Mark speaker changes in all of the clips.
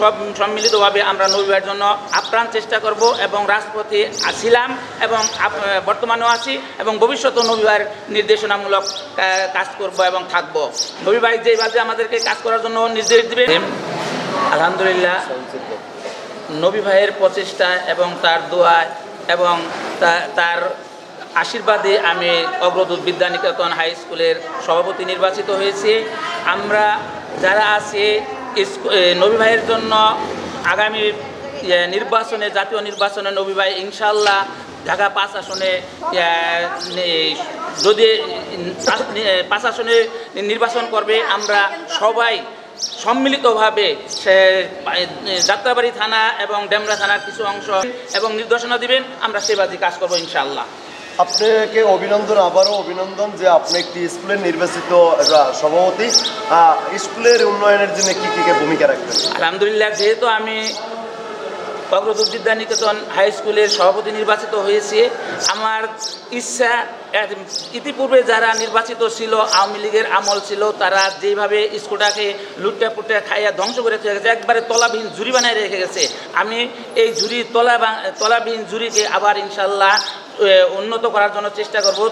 Speaker 1: সব সম্মিলিতভাবে আমরা নবীবার জন্য আপ্রাণ চেষ্টা করব এবং রাজপথে ছিলাম এবং বর্তমানেও আছি এবং ভবিষ্যতেও নবীবার নির্দেশনামূলক কাজ করব এবং থাকব। নবীবাই যেভাবে আমাদেরকে কাজ করার জন্য নির্দেশ দিবে আলহামদুলিল্লাহ। নবী ভাইয়ের প্রচেষ্টা এবং তার দোয়ায় এবং তার আশীর্বাদে আমি অগ্রদূত বিদ্যানিকেতন হাই স্কুলের সভাপতি নির্বাচিত হয়েছি। আমরা যারা আছি নবী ভাইয়ের জন্য আগামী নির্বাচনে, জাতীয় নির্বাচনে নবী ভাই ইনশাল্লাহ ঢাকা পাঁচ আসনে যদি পাঁচ আসনে নির্বাচন করবে, আমরা সবাই সম্মিলিতভাবে সে যাত্রাবাড়ি থানা এবং ডেমরা থানার কিছু অংশ এবং নির্দেশনা দিবেন, আমরা সেবাজি কাজ করব ইনশাআল্লাহ।
Speaker 2: আপনাকে অভিনন্দন, আবারও অভিনন্দন যে আপনি একটি স্কুলের নির্বাচিত সভাপতি। স্কুলের উন্নয়নের জন্য কি কি ভূমিকা রাখবেন?
Speaker 1: আলহামদুলিল্লাহ, যেহেতু আমি অগ্রদূত বিদ্যানিকেতন হাই স্কুলের সভাপতি নির্বাচিত হয়েছি, আমার ইচ্ছা ইতিপূর্বে যারা নির্বাচিত ছিল, আওয়ামী লীগের আমল ছিল, তারা যেভাবে স্কুলটাকে লুটটা পুটে খাইয়া ধ্বংস করে রেখে গেছে, একবারে তলাবিহীন ঝুড়ি বানায় রেখে গেছে। আমি এই ঝুড়ি, তলা তলাবিহীন ঝুড়িকে আবার ইনশাল্লাহ উন্নত করার জন্য চেষ্টা করব।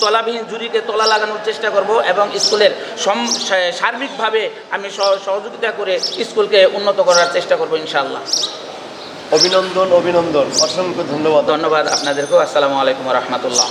Speaker 1: তলাবিহীন জুরিকে তলা লাগানোর চেষ্টা করব এবং স্কুলের সম- সার্বিকভাবে আমি সহ- সহযোগিতা করে স্কুলকে উন্নত করার চেষ্টা করব ইনশাআল্লাহ।
Speaker 2: অভিনন্দন অভিনন্দন। অসংখ্য ধন্যবাদ।
Speaker 1: ধন্যবাদ আপনাদেরকেও। আসসালামু আলাইকুম রহমতুল্লাহ।